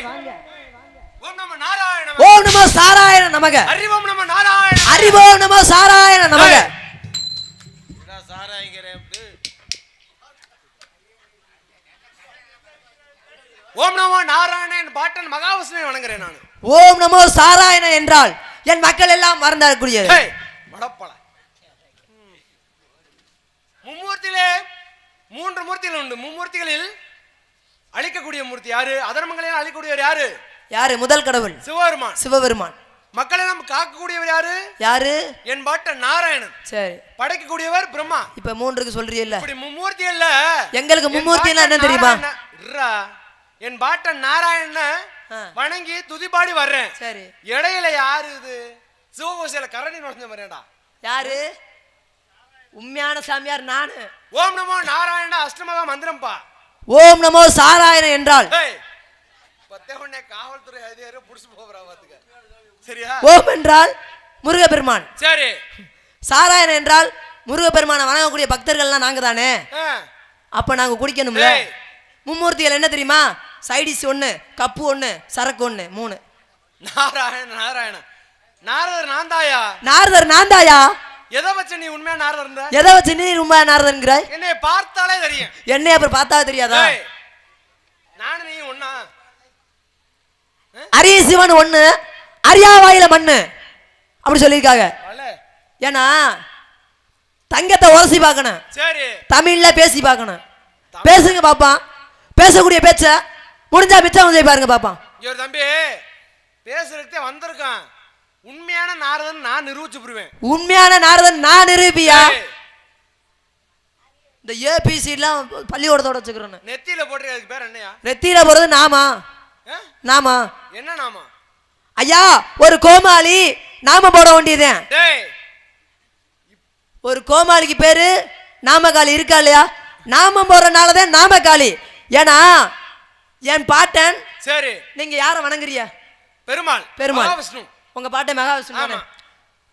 ஓம் நம நாராயண ஓம் நமோ சாராயண நமக. அறிவோம் நம நாராயண அறிவோம் நமோ சாராயண நமக. சாராய்கிறேன் ஓம் நமோ நாராயணன் பாட்டன் மகாவிஷ்ணுவை வணங்குறேன் நான். ஓம் நமோ சாராயண என்றால் என் மக்கள் எல்லாம் மறந்தாக்கூடியது ஹே, மடப்பல. மும்மூர்த்தியிலே மூன்று மூர்த்திகள் உண்டு. மும்மூர்த்திகளில் அழிக்கக்கூடிய மூர்த்தி யாரு? அதர்மங்களையும் அழிக்கக்கூடியவர் யாரு? யாரு? முதல் கடவுள். சிவபெருமான். சிவபெருமான். மக்களை நம்ம காக்கக்கூடியவர் யாரு? யாரு? என் பாட்டன் நாராயணன். சரி. படைக்கக்கூடியவர் பிரம்மா. இப்ப மூன்றுக்கு சொல்றீல்ல. இப்படி மும்மூர்த்திகள்ல எங்களுக்கு என் மும்மூர்த்தின்னா என்ன தெரியுமா? என் பாட்டன் நாராயண. வணங்கி துதிபாடி வர்றேன். சரி. இடையில யாரு இது? சிவகோசியில கரடி நுழைஞ்ச மாதிரிடா யாரு? உண்மையான சாமியார் நானு. ஓம் நமோ நாராயண அஷ்டமகா மந்திரம்பா. ஓம் நமோ சாராயண என்றால். காவல்துறை அதிகாரி புடிச்சு சரியா? ஓம் என்றால் முருகப்பெருமான். சரி. சாராயண என்றால் முருகப்பெருமானை வணங்கக்கூடிய பக்தர்கள்லாம் நாங்க தானே. அப்ப நாங்க குடிக்கணும்ல. மும்மூர்த்திகள் என்ன தெரியுமா? சைடிஸ் ஒண்ணு கப்பு ஒண்ணு சரக்கு ஒண்ணு மூணு. நாராயண நாராயண. நாரதர் நான் தாயா? நாரதர் நான் தாயா? எதை வச்ச நீ உண்மையா நாரதர் இருந்தா? எதை வச்சு நீ ரொம்ப நாரதன்கிறாய் என்னை பார்த்தாலே தெரியும். என்னை அப்புறம் பார்த்தா தெரியாதா? நானும் நீ ஒண்ணா? அரிய சிவன் ஒண்ணு அரியாவாயில மண்ணு. அப்படி சொல்லியிருக்காங்க. ஏன்னா தங்கத்தை உரசி பார்க்கணும். சரி. தமிழ்ல பேசி பார்க்கணும். பேசுங்க பாப்பான். பேசக்கூடிய பேச்ச முடிஞ்சா மிச்சம் வந்து பாருங்க பாப்பான். தம்பி பேசுறதுக்கே வந்திருக்கான். உண்மையான நாரதன் நான் நிரூபிச்சு புரிவேன் உண்மையான நாரதன் நான் நிரூபியா? இந்த ஏபிசி எல்லாம் பள்ளிக்கூடத்தோட வச்சுக்கிறோன்னு. நெத்தியில போட்டு அதுக்கு பேர் என்னையா? நெத்தியில போறது நாமா? நாமா? என்ன நாமா? ஐயா ஒரு கோமாளி நாம போட வேண்டியதேன் டேய். ஒரு கோமாளிக்கு பேரு நாமகாளி இருக்கா இல்லையா? நாமம் போடுறனால தான் நாமகாளி ஏன்னா என் பாட்டன் சரி. நீங்க யாரை வணங்குறிய பெருமாள். பெருமாள். மகாவிஷ்ணு. உங்க மகாவிஷ்ணு தானே? ஆமா.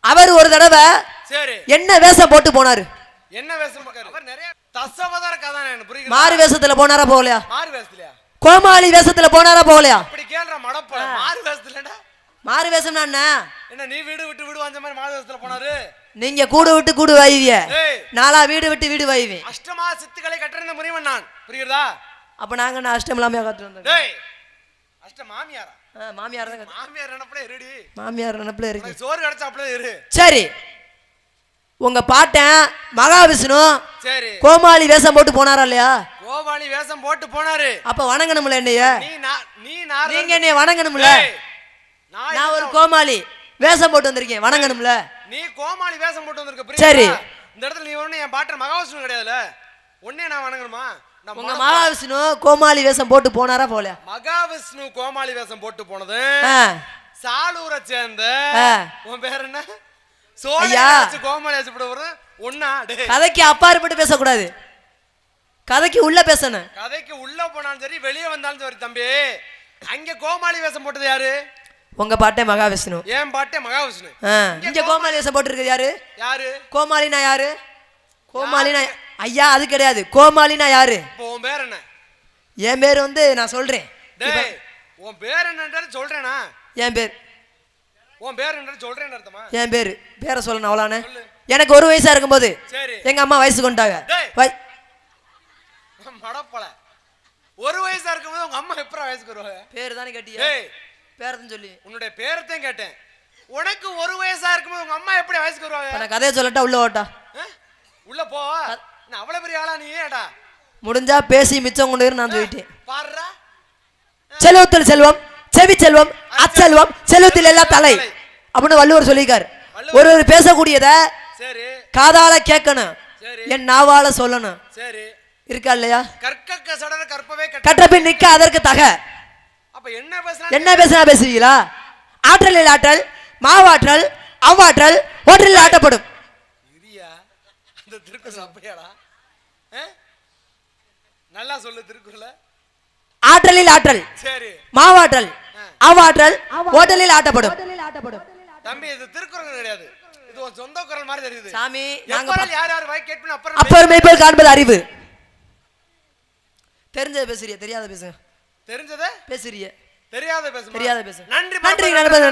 அவர் ஒரு தடவை சரி. என்ன வேஷம் போட்டு போனாரு? என்ன வேஷம் அவர் நிறைய தசவதார கதாநாயகன் புரியுது. மாறு வேஷத்துல போனாரா போகலையா? மாறு வேஷத்துலயா? கோமாளி வேஷத்துல போனாரா போகலையா? இப்படி கேள்ற மடப்பட மாறு வேஷத்துலடா மாறு வேஷம்னா என்ன? என்ன நீ வீடு விட்டு வீடு வந்த மாதிரி மாறு வேஷத்துல போனாரு? நீங்க கூடு விட்டு கூடு வைவிய ஏய். நாளா வீடு விட்டு வீடு வைவேன் அஷ்டமா சித்துக்களை கற்றிருந்த முனிவன் நான். புரியுறதா அப்ப நாங்க நான் அஷ்டம் இல்லாம டேய் அஷ்ட மாமியாரா? மாமியார் தான் மாமியார் நினப்பட இருடி. மாமியார் நினப்புல இருக்கு. சோறு கிடைச்சா அப்படியே இரு. சரி. உங்க பாட்டன் மகாவிஷ்ணு சரி. கோமாளி வேஷம் போட்டு போனாரா இல்லையா? கோபாலி வேஷம் போட்டு போனாரு. அப்ப வணங்கணும்ல என்னைய? நீ நா- நீங்க என்னைய வணங்கணும்ல? நான் நான் ஒரு கோமாளி வேஷம் போட்டு வந்திருக்கேன். வணங்கணும்ல? நீ கோமாளி வேஷம் போட்டு வந்திருக்க சரி. இந்த இடத்துல நீ ஒண்ணு என் பாட்டர் மகாவிஷ்ணு கிடையாதுல. உன்னே நான் வணங்கணுமா? உங்க மகாவிஷ்ணு கோமாளி வேஷம் போட்டு போனாரா போகலையா? மகாவிஷ்ணு கோமாளி வேஷம் போட்டு போனது. சாலூரை சேர்ந்த. உன் பேர் என்ன. சோழியா கோமாளி வச்சு போட ஒன்னா கதைக்கு அப்பாற்பட்டு பேசக்கூடாது. கதைக்கு உள்ள பேசணும். கதைக்கு உள்ள போனாலும் சரி வெளியே வந்தாலும் சரி தம்பி. அங்க கோமாளி வேஷம் போட்டது யாரு? உங்க பாட்டன் மகாவிஷ்ணு. என் பாட்டே மகாவிஷ்ணு. இங்க கோமாளி வேஷம் போட்டுருக்குது யாரு? யாரு? கோமாளினா யாரு? கோமாளினா ஐயா அது கிடையாது. கோமாளினா யாரு? உன் பேர் என்ன? என் பேர் வந்து நான் சொல்றேன். டேய் உன் பேர் என்னன்றது சொல்றேனா? என் பேர். உன் பேர் என்னன்னு சொல்றேன்னு அர்த்தமா? என் பேர். பேரை சொல்லணும் அவ்வளோனே சொல்லு. எனக்கு ஒரு வயசா இருக்கும்போது சரி. எங்க அம்மா வயசு கொண்டாங்க டேய். வை- மடப்பல. ஒரு வயசா இருக்கும்போது உங்க அம்மா எப்பரா வயசுக்கு வருவாங்க பேர் தானே கேட்டியா? டேய். பேரதுன்னு சொல்லி. உன்னுடைய பேரத்தையும் கேட்டேன். உனக்கு ஒரு வயசா இருக்கும்போது உங்க அம்மா எப்படி வயசுக்கு இப்ப வருவாங்க நான் கதையை சொல்லட்டா உள்ள ஓட்டா ஆ? உள்ள போ. நான் அவ்வளவு பெரிய ஆளா நீ ஏடா முடிஞ்சா பேசி மிச்சம் கொண்டு வரு நான் சொல்லிட்டேன். பாருடா. செல்வத்தில் செல்வம் செவி செல்வம் அச்செல்வம் செல்வத்தில் எல்லாம் தலை. அப்படின்னு வள்ளுவர் சொல்லியிருக்காரு. ஒரு ஒரு பேசக்கூடியத காதால கேட்கணும். என் நாவால சொல்லணும். இருக்கா இல்லையா? கற்க சடர கற்பவே கற்க கற்ற பின் நிக்க அதற்கு தக. என்ன பேசினா பேசுவீங்களா ஆற்றலில் ஆற்றல் மாவாற்றல் அவ்வாற்றல் ஓற்றலில் ஆட்டப்படும். நல்லா சொல்லு திருக்குறள. ஆற்றலில் ஆற்றல். சரி. மாவாற்றல். அவ்வாற்றல் ஓட்டலில் ஆட்டப்படும். தம்பி இது திருக்குறள் கிடையாது. இது உன் சொந்த குரல் மாதிரி தெரியுது. சாமி நாங்க யார் யார் வாய் கேட்பேன் அப்புறம் அப்பர் மெய்ப்போல் காண்பது அறிவு. தெரிஞ்சதை பேசுறிய தெரியாத பேசுங்க தெரிஞ்சத? பேசுறிய. தெரியாத பேசு தெரியாத பேசு. நன்றி நன்றி மறப்பது நடப்பது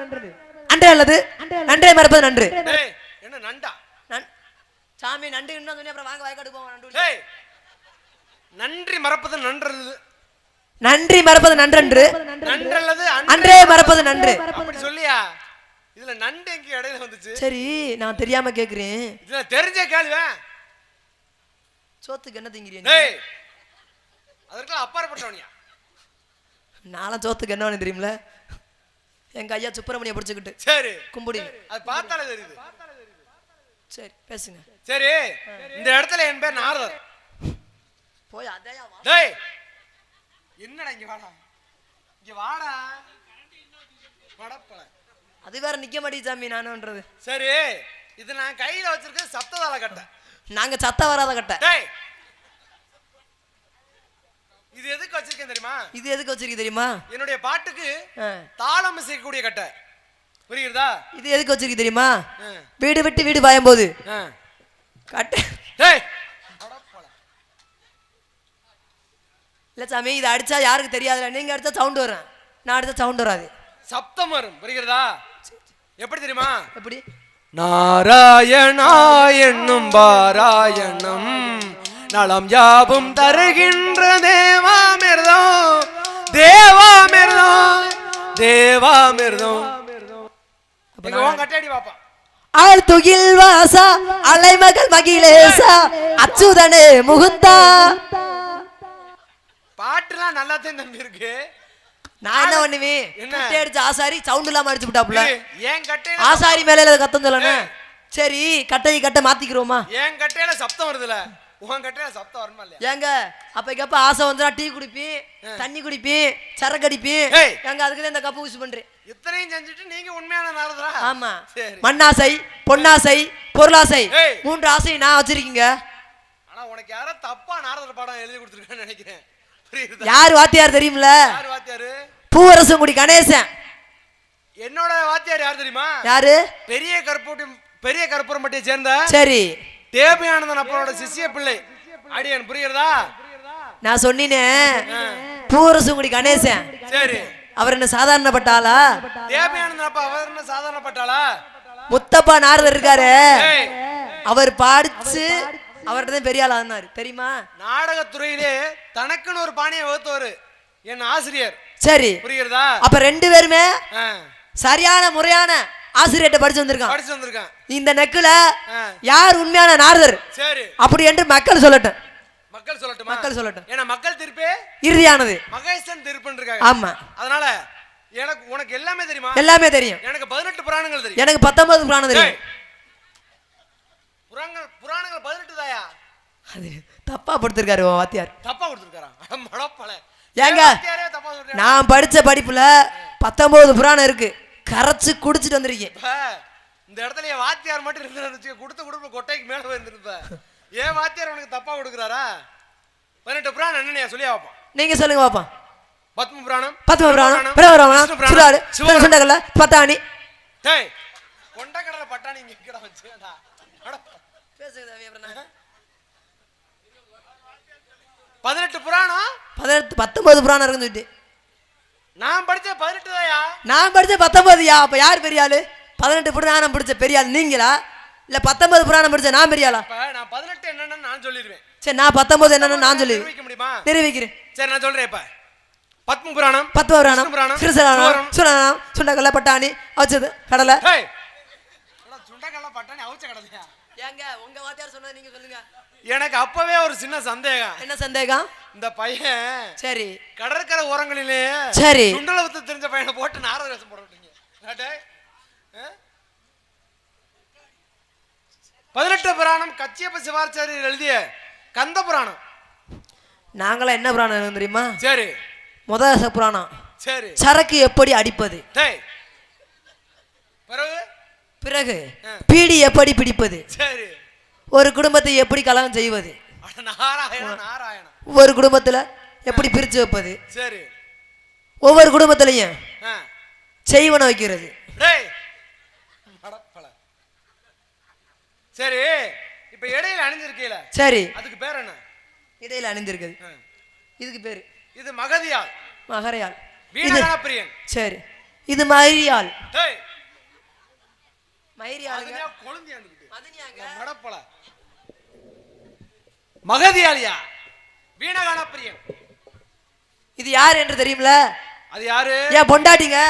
நன்று அன்றே அல்லது? நன்றே மறப்பது நன்று. என்ன நண்டா? சாமி நண்டு இன்னும் சொல்லி அப்புறம் வாங்க வயக்காடு போவோம் நண்டு நன்றி மறப்பது நன்றது. நன்றி மறப்பது நன்றன்று. நன்றல்லது அன்றே மறப்பது நன்று. அப்படி சொல்லியா? இதுல நண்டு எங்க இடையில வந்துச்சு? சரி நான் தெரியாம கேக்குறேன். இதுல தெரிஞ்ச கேள்வேன் சோத்துக்கு என்ன திங்கிறீங்க டேய் அதற்கெல்லாம் அப்பாற்பட்டவனியா? நானும் சோத்துக்கு என்ன வேணும் தெரியுமில எங்க ஐயா சுப்பிரமணிய பிடிச்சுக்கிட்டு. சரி. கும்பிடி. அது பார்த்தாலே தெரியுது. சரி பேசுங்க. சரி இந்த இடத்துல என் பேர் நாரதர். போய் அதையா டேய் என்னடா இங்க வாடா? இங்க வாடா. வடப்பல. அது வேற நிக்க மாட்டேங்குது சாமி நானுன்றது. சரி இது நான் கையில வச்சிருக்க சப்ததாள கட்டை. நாங்க சத்த வராத கட்ட. டேய் இது எதுக்கு வச்சிருக்கேன் தெரியுமா? இது எதுக்கு வச்சிருக்கு தெரியுமா? என்னுடைய பாட்டுக்கு. தாளம் இசைக்கக்கூடிய கட்டை. புரியுறதா இது எதுக்கு வச்சிருக்கு தெரியுமா. வீடு விட்டு வீடு பாயும் போது. இல்ல சாமி இது அடிச்சா யாருக்கு தெரியாதுல நீங்க அடிச்சா சவுண்ட் வரும். நான் அடிச்சா சவுண்ட் வராது. சப்தம் வரும். புரிகிறதா? எப்படி தெரியுமா? எப்படி? நாராயணா என்னும் பாராயணம். நலம் யாவும் தருகின்ற தேவாமிர்தம். தேவாமிர்தம். தேவாமிர்தம். கட்டாடி பாப்பா. ஆள் துகில் வாசா அலைமகள் மகிழேசா அச்சுதனே முகுந்தா. பாட்டுலாம் நல்லா தான் தம்பி இருக்கு. நான் என்ன பண்ணுவேன்? கட்டை அடிச்சு ஆசாரி சவுண்ட் இல்லாம அடிச்சு விட்டாப்புல. ஏய், என் கட்டையில ஆசாரி மேல கத்தம் சொல்லணும். சரி கட்டையை கட்ட மாத்திக்கிறோமா என் கட்டையில சப்தம் வருதுல. கட்டையில சப்தம் வருமா இல்லையா? ஏங்க அப்பக்கப்ப ஆசை வந்துடா டீ குடிப்பேன் தண்ணி குடிப்பேன் சரக்கு அடிப்பேன் ஏய். ஏங்க அதுக்கு இந்த கப்பு யூஸ் பண்றேன். இத்தனையும் செஞ்சுட்டு நீங்க உண்மையான நாரதரா? ஆமா. சரி. மண்ணாசை பொன்னாசை பொருளாசை. மூன்று ஆசை நான் வச்சிருக்கீங்க. ஆனா உனக்கு யாரோ தப்பா நாரதர் பாடம் எழுதி கொடுத்துருக்கான்னு நினைக்கிறேன். யார் வாத்தியார் தெரியுமில? யார் வாத்தியாரு? பூவரசங்குடி கணேசன். என்னோட வாத்தியார் யார் தெரியுமா? யாரு? பெரிய கருப்பூட்டி பெரிய கருப்புரம்பட்டியை சேர்ந்த சரி. தேவயானந்தன் அப்பனோட சிஷ்ய பிள்ளை. அடியன் புரியுறதா நான் சொன்னினே. பூவரசங்குடி கணேசன். சரி. அவர் என்ன சாதாரணப்பட்ட ஆளா தேவயானந்தன் அப்பா அவர் என்ன சாதாரணப்பட்டாளா? முத்தப்பா நாரதர் இருக்காரு. அவர் படிச்சு அவர்கிட்ட தான் பெரிய ஆளா இருந்தாரு. தெரியுமா? நாடகத்துறையிலே தனக்குன்னு ஒரு பாணியை வகுத்தவர் என் ஆசிரியர். சரி. புரியுறதா அப்ப ரெண்டு பேருமே சரியான முறையான ஆசிரியர்கிட்ட படிச்சு வந்திருக்கான். படிச்சு வந்திருக்கேன். இந்த நெக்குல யார் உண்மையான நாரதர்? சரி. அப்படி என்று மக்கள் சொல்லட்டும். மக்கள் சொல்லட்டுமா? மக்கள் சொல்லட்டும். ஏன்னா மக்கள் திருப்பே இறுதியானது. மகேசன் திருப்புன்னு இருக்காங்க ஆமா. அதனால எனக்கு உனக்கு எல்லாமே தெரியுமா? எல்லாமே தெரியும். எனக்கு பதினெட்டு புராணங்கள் தெரியும். எனக்கு பத்தொன்பது புராணம் தெரியும். புராணங்கள் புராணங்கள் பதினெட்டு தாயா? அது தப்பா படுத்திருக்காரு வாத்தியார். தப்பா கொடுத்துருக்காரான் மடப்பல ஏங்க? நான் படிச்ச படிப்புல பத்தொன்பது புராணம் இருக்கு. கரைச்சு குடிச்சிட்டு வந்திருக்கேன் இந்த இடத்துல என் வாத்தியார் மட்டும் இருந்து கொடுத்த கொடுப்பு கொட்டைக்கு மேல வந்துருப்ப ஏன் வாத்தியார் உனக்கு தப்பா கொடுக்குறாரா? பதினெட்டு புராணம் என்னன்னு சொல்லி வைப்பான் நீங்க சொல்லுங்க பாப்பா பத்ம புராணம் பத்ம புராணம் புராணம், சுடாடு. சுண்டகல்ல பத்தாணி. டேய் கொண்டக்கடலை பட்டாணி இங்க கிட வச்சுடா பதினெட்டு புராணம்? பதினெட்டு பத்தொன்பது புராணம் இருக்குன்னு சொல்லிட்டு நான் படிச்ச பதினெட்டு தாயா நான் படிச்ச பத்தொன்பதுயா? அப்ப யார் பெரிய ஆளு பதினெட்டு புராணம் படிச்ச பெரிய ஆள் நீங்களா? இல்ல பத்தொன்பது புராணம் படிச்ச நான் பெரிய ஆளா இப்ப நான் பதினெட்டு என்னன்னு நான் சொல்லிடுவேன். சரி நான் பத்தொன்பது என்னன்னு நான் சொல்லி நிரூபிக்க முடியுமா? நிரூபிக்கிறேன் சரி நான் சொல்றேன் இப்ப. பத்ம புராணம். பத்ம புராணம். புராணம். சுரணம் சுண்டகல்ல பட்டாணி. வச்சது கடலை. ஹேய். சுண்டக்கடலை பட்டாணி அவிச்ச கடலையா? ஏங்க உங்க வாத்தியார் சொன்னது நீங்க சொல்லுங்க. எனக்கு அப்பவே ஒரு சின்ன சந்தேகம். என்ன சந்தேகம்? இந்த பையன் சரி. கடற்கரை ஓரங்களிலே சரி. சுண்டல வித்து தெரிஞ்ச பையனை போட்டு நாரத வேஷம் போட விட்டீங்க? பதினெட்டு புராணம் கச்சியப்ப சிவாச்சாரியர் எழுதிய கந்த புராணம். நாங்களாம் என்ன புராணம் தெரியுமா? சரி. முத ச- புராணம். சரி. சரக்கு எப்படி அடிப்பது? டேய். பிறகு? பிறகு. பீடி எப்படி பிடிப்பது? சரி. ஒரு குடும்பத்தை எப்படி கலகம் செய்வது? ஒவ்வொரு குடும்பத்துல எப்படி பிரிச்சு வைப்பது? சரி. ஒவ்வொரு குடும்பத்திலையும். செய்வன வைக்கிறது. சரி இப்ப இடையில அணிஞ்சிருக்கீல? சரி. அதுக்கு பேர் என்ன? இடையில அணிந்திருக்குது. இதுக்கு பேரு இது மகதியால். மகரையால். வீணகணப்பிரியன் சரி. இது மயிரியாள் டேய். மயிரியாளுங்க. அதுலயா மகதியாலியா? வீணகணப்பிரியன் இது யார் என்று தெரியுமில அது யாரு? ஏன் பொண்டாட்டிங்க?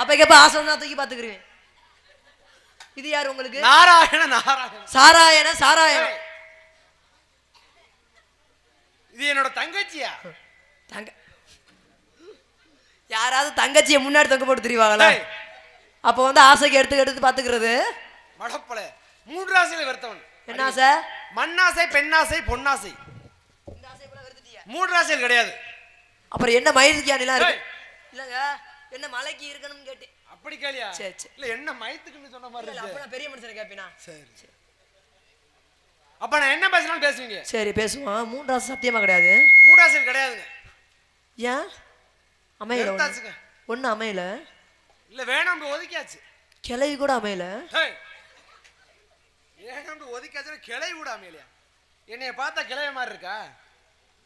அப்ப கேப்ப ஆசை தான் தூக்கி பாத்துக்கிறேன் இது யார் உங்களுக்கு? நாராயண நாராயண. சாராயண சாராயண. இது என்னோட தங்கச்சியா? தங்க யாராவது தங்கச்சியை முன்னாடி தொங்க போட்டு தெரிவாங்களா? அப்ப வந்து ஆசைக்கு எடுத்து எடுத்து பாத்துக்கிறது மடப்பல மூன்றாசையில வெறுத்தவன். என்ன ஆசை? மண்ணாசை பெண்ணாசை பொன்னாசை. மூன்றாசையில் கிடையாது. அப்புறம் என்ன மயிர்கியானிலாம் இருக்கு? இல்லங்க என்ன மலைக்கு இருக்கணும்னு கேட்டேன். அப்படி கேளியா? சரி, சரி. இல்ல என்ன மயத்துக்குன்னு சொன்ன மாதிரி இல்ல, இருக்கு. அப்ப நான் பெரிய மனுஷனை கேட்பேனா? சரி. அப்ப நான் என்ன பேசினாலும் பேசுவீங்க? சரி பேசுவோம். மூன்றாவது சத்தியமா கிடையாது. மூன்றாசையில் கிடையாதுங்க. ஏன்? அமையல ஒண்ணு. அமையல. இல்ல வேணாம் ஒதுக்கியாச்சு. கிளவி கூட அமையல. ஹேய். வேணாம் ஒதுக்கியாச்சுன்னா கிளை கூட அமையலையா என்னைய பார்த்தா கிளைய மாதிரி இருக்கா?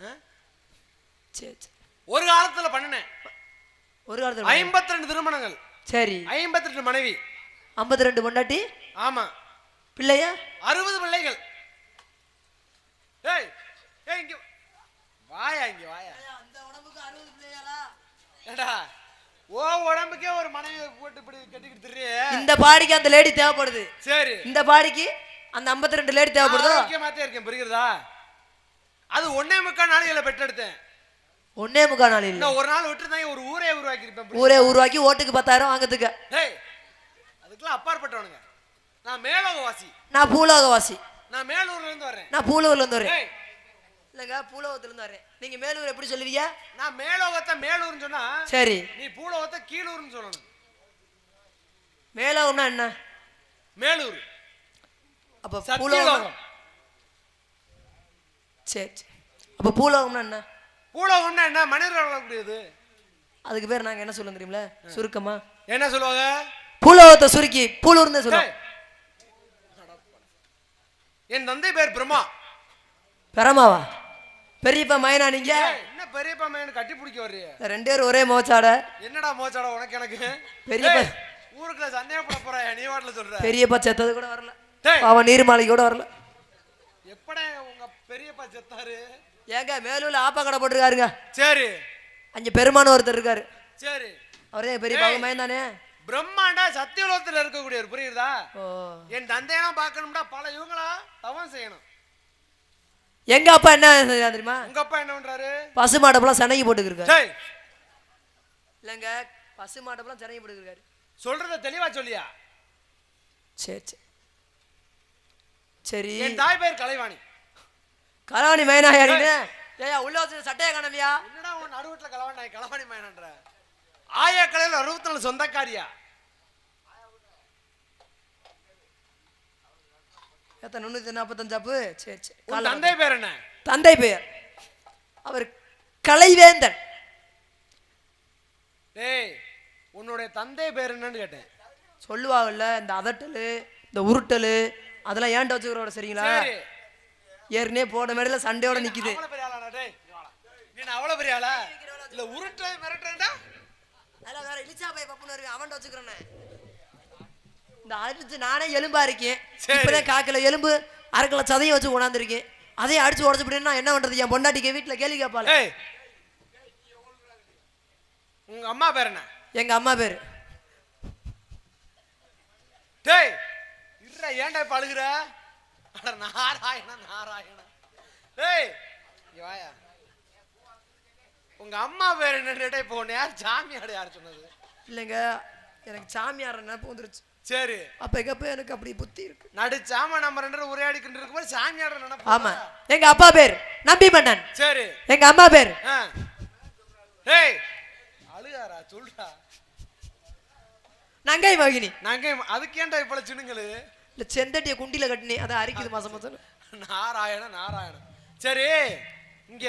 ஆ? சரி சரி ஒரு காலத்துல பண்ணினேன். ஒரு காலத்துல ஐம்பத்தி ரெண்டு திருமணங்கள். சரி. ஐம்பத்தி ரெண்டு மனைவி. ஐம்பத்தி ரெண்டு பொண்டாட்டி? ஆமா. பிள்ளையா? அறுபது பிள்ளைகள். ஏய் ஏய் இங்க வாயா இங்க வாயா. அந்த உடம்புக்கு அறுபது பிள்ளைகளா ஏடா ஓ உடம்புக்கே ஒரு மனைவி போட்டு இப்படி கட்டிக்கிட்டு இந்த பாடிக்கு அந்த லேடி தேவைப்படுது. சரி. இந்த பாடிக்கு அந்த 52 ரெண்டு லேடி தேவைப்படுதோ? முக்கியமாத்தே இருக்கேன் புரியுறதா அது ஒன்னே முக்கால் நாளைகளை பெற்றெடுத்தேன். ஒன்னே முக்கா நாள் இல்ல ஒரு நாள் விட்டுருந்தாங்க ஒரு ஊரே உருவாக்கி இருப்பேன் ஊரே உருவாக்கி ஓட்டுக்கு பத்தாயிரம் வாங்கத்துக்க டேய் அதுக்கெல்லாம் அப்பாற்பட்டவனுங்க. நான் மேலோகவாசி. நான் பூலோகவாசி. நான் மேலூர்ல இருந்து வர்றேன் நான் பூலூர்ல இருந்து வரேன் இல்லைங்க பூலோகத்துல இருந்து வரேன். நீங்க மேலூர் எப்படி சொல்லுவீங்க? நான் மேலோகத்தை மேலூர்னு சொன்னா சரி. நீ பூலோகத்தை கீழூர்னு சொல்லணும். மேலோகம்னா என்ன? மேலூர். அப்ப பூலோகம் சரி அப்ப பூலோகம்னா என்ன? பூலோகம்னா என்ன? மனிதர்கள் வளரக்கூடியது. அதுக்கு பேர் நாங்க என்ன சொல்லுவோம் தெரியுமில சுருக்கமா. என்ன சொல்லுவாங்க? பூலோகத்தை சுருக்கி பூலூர்னு சொல்லுவோம். என் தந்தை பேர் பிரம்மா. பெறமாவா பெரியப்பா மைனா நீங்க? என்ன பெரியப்பா மேனு கட்டி பிடிக்க வர்றிய ரெண்டு பேரும் ஒரே மோச்சாட. என்னடா மோச்சாடா உனக்கு எனக்கு? பெரியப்பா. ஊருக்குள்ள சந்தேகப்பட போற நீ வாட்டில சொல்ற. பெரியப்பா செத்தது கூட வரல. அவன் நீர்மாலை கூட வரல. எப்படா உங்க பெரியப்பா செத்தாரு? ஏங்க மேலூர்ல ஆப்பா கடை போட்டிருக்காருங்க. சரி. அங்க பெருமான் ஒருத்தர் இருக்காரு. சரி. அவரே பெரியப்பா அவங்க மயன் தானே? பிரம்மாண்டா சத்தியலோகத்துல இருக்கக்கூடியவர் புரியுதா? ஓ. என் தந்தையெல்லாம் பார்க்கணும்னா பல இவங்களா தவம் செய்யணும். எங்க அப்பா என்ன தெரியுமா? உங்க அப்பா என்ன பண்றாரு? பசு மாடப்பெல்லாம் சனைக்கு போட்டுக்கிருக்காரு இல்லைங்க பசு மாடப்பெல்லாம் சனைக்கு போட்டுக்கிருக்காரு சொல்றத தெளிவா சொல்லியா? சரி சரி. சரி. என் தாய் பேர் கலைவாணி. கலாவணி மைனாயாரின்னு ஏயா. உள்ள வச்சு சட்டையை காணவியா? என்னடா உன் நடுவுல கலவாணி கலவாணி மயனன்ற ஆயா கலையில அறுபத்தி நாலு சொந்தக்காரியா எத்தனை முந்நூற்றி நாற்பத்தஞ்சாப்பு சரி. சரி தந்தை பேர் என்ன? தந்தை பெயர் அவர் கலைவேந்தன். டேய் உன்னுடைய தந்தை பேர் என்னன்னு கேட்டேன். சொல்லுவாங்கல்ல இந்த அதட்டல் இந்த உருட்டல் அதெல்லாம் ஏன்ட்ட வச்சுக்கிறோட சரிங்களா? சரி. ஏற்கனவே போன மேடையில சண்டையோட நிக்குது. அவ்வளவு பெரிய ஆளா? இல்ல உருட்டு மிரட்டுறா அதில் வேற இலிச்சா பை பப்புன்னு வருவேன் அவன்கிட்ட வச்சுக்கிறேன்னு இந்த அடிச்சு நானே எலும்பா இருக்கேன். இப்பதான் காக்கில எலும்பு அரைக்கில சதையை வச்சு கொண்டாந்துருக்கேன். அதையும் அடிச்சு உடச்சு விட்டேன்னா என்ன பண்றது? என் பொண்டாட்டிக்கு வீட்டுல கேள்வி கேட்பாள் உங்க அம்மா பேர் என்ன? எங்க அம்மா பேரு. டேய். இருடா ஏன்டா இப்ப அழுகுற? அட நாராயண நாராயண. வாயா. உங்க அம்மா பேர் என்னன்னு இப்போ யார் சாமியாடு யார் சொன்னது? இல்லைங்க எனக்கு சாமியார் நினைப்பு வந்துருச்சு. சரி. அப்ப எங்கப்ப எனக்கு அப்படி புத்தி இருக்கு. நடு சாமா நம்ம ரெண்டு உரையாடிக்கிட்டு இருக்கும்போது சாமியாட நினைப்பு? ஆமா. எங்க அப்பா பேர் நம்பி மன்னன். சரி. எங்க அம்மா பேர்? டேய் அழுகாரா சொல்றா. நங்கை மகினி. நாங்க அதுக்கு ஏன்டா இப்பல சின்னுங்களு இல்ல செந்தட்டிய குண்டில கட்டினே அதான் அரிக்குது மாசம் மாசம் நாராயண நாராயண சரி இங்க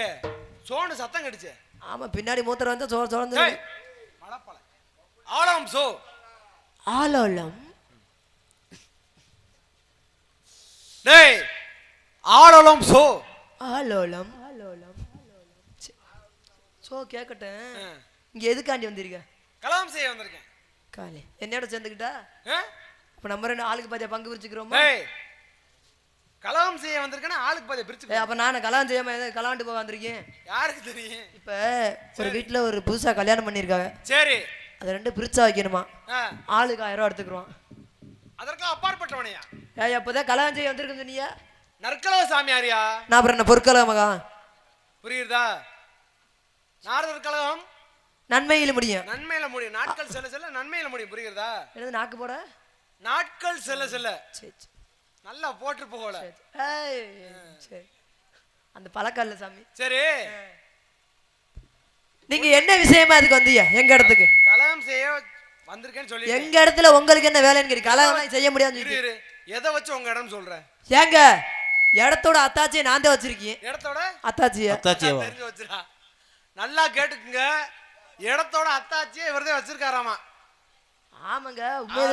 சோனு சத்தம் கடிச்சே. ஆமா பின்னாடி மூத்தர் வந்தா சோறு சோர்ந்து டேய் மலப்பழ ஆலம் சோ. ஆலோலம். டேய் ஆலோலம் சோ. ஆலோலம். ஆலோலம். சோ கேக்கட்டேன். இங்க எதுக்காண்டி வந்திருக்க? கலாம் செய்ய வந்திருக்கேன். காலி என்னோட சேர்ந்துக்கிட்டா? ஆ? அப்ப நம்ம ரெண்டு ஆளுக்கு பாத்தியா பங்கு பிரிச்சுக்கிறோமா? கலாம் செய்ய வந்திருக்கேன்னா ஆளுக்கு பாதி பிரிச்சு அப்ப நான் கல்யாணம் செய்யாம கல்யாண்டு போக வந்திருக்கேன். யாருக்கு தெரியும்? இப்ப ஒரு வீட்டுல ஒரு புதுசா கல்யாணம் பண்ணிருக்காங்க சரி. அது ரெண்டு பிரிச்சா வைக்கணுமா? ஆளுக்கு ஆயிரம் ரூபா எடுத்துக்கிறோம். அதற்கும் அப்பாற்பட்டவனையா? ஏய் அப்பதான் கல்யாணம் செய்ய வந்திருக்குன்னு சொன்னீங்க நற்கலவ சாமியாரியா? நான் அப்புறம் என்ன பொருட்கள மகா? புரியுதா? நாரதர் கழகம் நன்மையில முடியும். நன்மையில முடியும். நாட்கள் செல்ல செல்ல நன்மையில முடியும். புரியுறதா என்னது நாக்கு போட? நாட்கள் செல்ல செல்ல சரி சரி, நல்லா போட்டு போகல சரி ஏய், சரி அந்த பழக்கம் இல்ல சாமி. சரி. நீங்க என்ன விஷயமா அதுக்கு வந்தீங்க? எங்க இடத்துக்கு? கலகம் செய்ய வந்திருக்கேன்னு சொல்லி எங்க இடத்துல உங்களுக்கு என்ன வேலைன்னு கேட்டு கல்யாணம் செய்ய இரு எதை வச்சு உங்க இடம் சொல்றேன்? ஏங்க இடத்தோட அத்தாச்சியை நான் தான் வச்சிருக்கேன் இடத்தோட? அத்தாச்சிய. அத்தாச்சியவா தெரிஞ்சு வச்சிரா நல்லா கேட்டுக்குங்க. இடத்தோட அத்தாச்சியே இவர்தான் வச்சிருக்காராமா? ஆமாங்க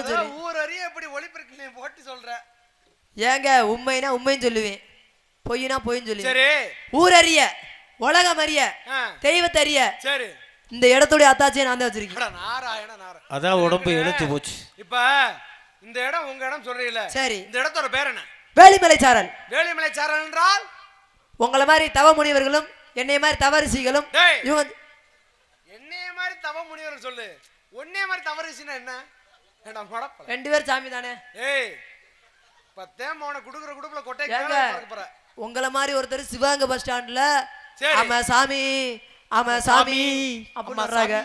சரி ஊர் அறிய எப்படி ஒளிபெருக்கு நீ போட்டு சொல்ற? ஏங்க உண்மைனா உண்மைன்னு சொல்லுவேன். பொய்னா பொய்ன்னு சொல்லுவேன். சரி. ஊர் அறிய உலகம் அறிய ஆ, தெய்வத்தை அறிய சரி. இந்த இடத்தோட அத்தாச்சியை நான் தான் வச்சிருக்கேன். அட, நாராயண நாராயண. அதான் உடம்பு எழுத்து போச்சு. இப்ப இந்த இடம் உங்க இடம் சொல்றீங்களே சரி. இந்த இடத்தோட பேர் என்ன? வேலிமலை சாரல் வேலிமலை சாரல் என்றால்? உங்களை மாதிரி தவ முனிவர்களும் என்னைய மாதிரி தவறுசிகளும் டேய். இவங்க என்னைய மாதிரி தவ முடியும் சொல்லு. உன்னைய மாதிரி தவறுச்சுன்னா என்ன? ஏடா மடப்பல ரெண்டு பேர் சாமி தானே? ஏய் பத்தேன் மோன குடுக்குற குடுப்புல கொட்டை உங்களை மாதிரி ஒருத்தர் சிவகங்கை பஸ் ஸ்டாண்ட்ல சரி. ஆமா சாமி ஆமா சாமி அப்படின்னு வர்றாங்க.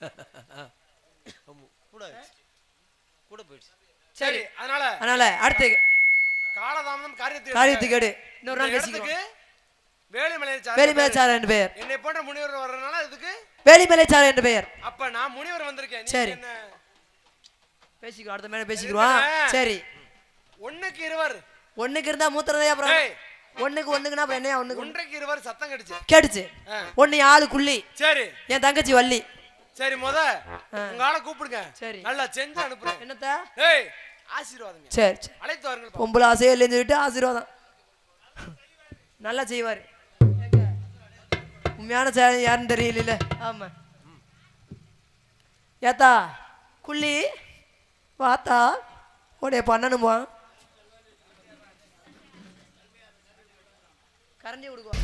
கூட போயிடுச்சு. சரி அதனால அதனால அடுத்து காலதாமதம் காரியத்தை காரியத்துக்கு கேடு இன்னொரு நாள் பேசிக்கிறோம் வேலிமலை சாரல் வேலிமலை பேரு. சாரல் என்று பெயர். என்னை போன்ற முனிவர் வர்றதுனால இதுக்கு வேலிமலை சாரல் என்று பெயர். அப்ப நான் முனிவர் வந்திருக்கேன். சரி. என்ன? பேசிக்கிறோம் அடுத்த மேல பேசிக்கிறோம்? சரி. ஒண்ணுக்கு இருவர். ஒண்ணுக்கு இருந்தா மூத்திரதையா அப்புறம். ஒண்ணுக்கு ஒண்ணுக்குன்னா அப்புறம் என்னையா ஒண்ணுக்கு? ஒண்ணு? ஒன்றைக்கு இருவர் சத்தம் கடிச்சு கேட்டுச்சு. ஆ. ஒண்ணு ஆளு குள்ளி சரி. என் தங்கச்சி வள்ளி. சரி முத உங்க ஆளை கூப்பிடுங்க. சரி. நல்லா செஞ்சு அனுப்புறேன். என்னத்த? ஏய் ஆசீர்வாதம் சரி அழைத்து வாருங்கள். பொம்பளை ஆசையே இல்லைன்னு சொல்லிட்டு ஆசீர்வாதம். நல்லா செய்வார். உண்மையான சேலை யாருன்னு தெரியல ஆமா. ஏத்தா குள்ளி வாத்தா உடைய பண்ணணுமா கரண்டி கொடுக்குவா